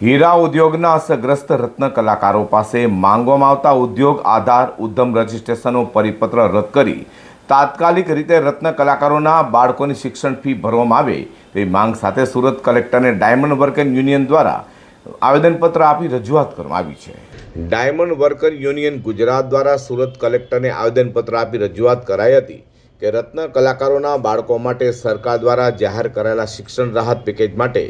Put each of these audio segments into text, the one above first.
હીરા ઉદ્યોગના અસરગ્રસ્ત રત્ન કલાકારો પાસે માંગવામાં આવતા ઉદ્યોગ આધાર ઉદ્યમ રજિસ્ટ્રેશનનો પરિપત્ર રદ કરી તાત્કાલિક રીતે રત્ન કલાકારોના બાળકોની શિક્ષણ ફી ભરવામાં આવે તેવી માંગ સાથે સુરત કલેક્ટરને ડાયમંડ વર્કર યુનિયન દ્વારા આવેદનપત્ર આપી રજૂઆત કરવામાં આવી છે. ડાયમંડ વર્કર યુનિયન ગુજરાત દ્વારા સુરત કલેક્ટરને આવેદનપત્ર આપી રજૂઆત કરાઈ હતી કે રત્ન કલાકારોના બાળકો માટે સરકાર દ્વારા જાહેર કરાયેલા શિક્ષણ રાહત પેકેજ માટે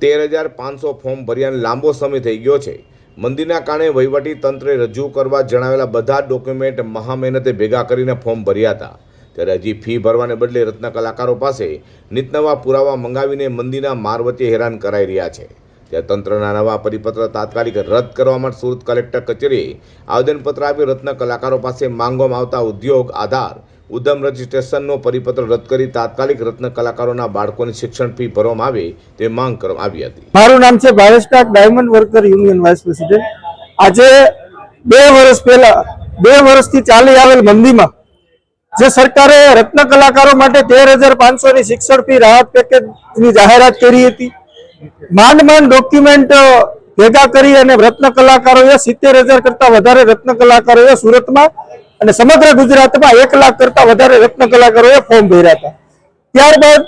તેર હજાર પાંચસો ફોર્મ ભર્યાને લાંબો સમય થઈ ગયો છે. મંદીના કારણે વહીવટી તંત્રે રજૂ કરવા જણાવેલા બધા ડોક્યુમેન્ટ મહામહેનતે ભેગા કરીને ફોર્મ ભર્યા હતા. ત્યારે હજી ફી ભરવાને બદલે રત્ન કલાકારો પાસે નિતનવા પુરાવા મંગાવીને મંદીના માર વચ્ચે હેરાન કરાઈ રહ્યા છે. ત્યારે તંત્રના નવા પરિપત્ર તાત્કાલિક રદ કરવા માટે સુરત કલેક્ટર કચેરીએ આવેદનપત્ર આપી રત્ન કલાકારો પાસે માંગવામાં આવતા ઉદ્યોગ આધાર ઉદ્યમ રજિસ્ટ્રેશનનો પરિપત્ર રદ કરી તાત્કાલિક રત્ન કલાકારોના બાળકોની શિક્ષણ ફી ભરવામાં આવે તે માંગ કરવામાં આવી હતી. મારું નામ છે Bhavesh diamond worker union vice president. આજે બે વર્ષ પહેલા, બે વર્ષથી ચાલી આવેલ મંદીમાં, જે સરકારે રત્ન કલાકારો માટે તેર હજાર પાંચસો ની શિક્ષણ ફી રાહત પેકેજની જાહેરાત કરી હતી. માંડ માંડ ડોક્યુમેન્ટ ભેગા કરી અને રત્ન કલાકારોએ સિત્તેર હજાર કરતા વધારે રત્ન કલાકારોએ સુરતમાં અને સમગ્ર ગુજરાતમાં એક લાખ કરતા વધારે રત્ન કલાકારોએ ફોર્મ ભર્યા હતા. ત્યારબાદ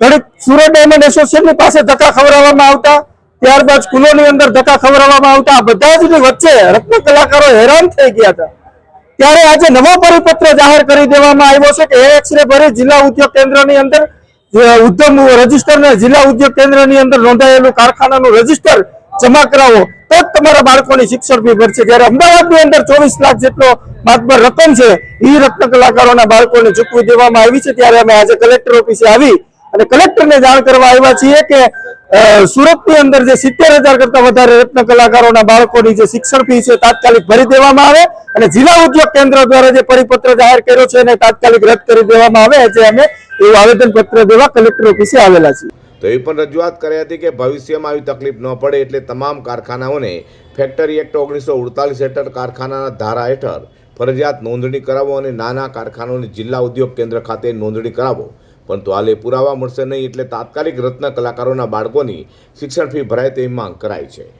ઘડીક સુરત ડાયમંડ એસોસિએશનની પાસે ધક્કા ખવડાવવામાં આવતા, ત્યારબાદ સ્કૂલોની અંદર ધક્કા ખવડાવવામાં આવતા, આ બધા જ વચ્ચે રત્ન કલાકારો હેરાન થઈ ગયા હતા. ત્યારે આજે નવો પરિપત્ર જાહેર કરી દેવામાં આવ્યો છે કે એક્સરે ભરી જિલ્લા ઉદ્યોગ કેન્દ્રની અંદર ઉદ્યમ રજિસ્ટર જિલ્લા ઉદ્યોગ કેન્દ્રની અંદર નોંધાયેલું કારખાનાનું રજિસ્ટર જમા કરાવો, તો જ તમારા બાળકોની શિક્ષણ ફી ભરશે. જ્યારે અમદાવાદની અંદર ચોવીસ લાખ જેટલો માતબર રકમ છે એ રત્ન કલાકારોના બાળકોને ચૂકવી દેવામાં આવી છે. ત્યારે અમે આજે કલેક્ટર ઓફિસે આવી અને કલેક્ટરને જાણ કરવા આવ્યા છીએ કે સુરતની અંદર જે સિત્તેર હજાર કરતા વધારે રત્ન કલાકારોના બાળકોની જે શિક્ષણ ફી છે, તાત્કાલિક ભરી દેવામાં આવે અને જિલ્લા ઉદ્યોગ કેન્દ્ર દ્વારા જે પરિપત્ર જાહેર કર્યો છે, એને તાત્કાલિક રદ કરી દેવામાં આવે. છે અમે એવું આવેદન પત્ર દેવા કલેક્ટર ઓફિસે આવેલા છીએ. તો એ પણ રજૂઆત કરી હતી કે ભવિષ્યમાં આવી તકલીફ ન પડે એટલે તમામ કારખાનાઓને ફેક્ટરી એક્ટ ઓગણીસો અડતાલીસ હેઠળ કારખાનાના ધારા હેઠળ ફરજિયાત નોંધણી કરાવો અને નાના કારખાનાઓને જિલ્લા ઉદ્યોગ કેન્દ્ર ખાતે નોંધણી કરાવો. પરંતુ હાલે પુરાવા મળશે નહીં એટલે તાત્કાલિક રત્ન કલાકારોના બાળકોની શિક્ષણ ફી ભરાય તેવી માંગ કરાઈ છે.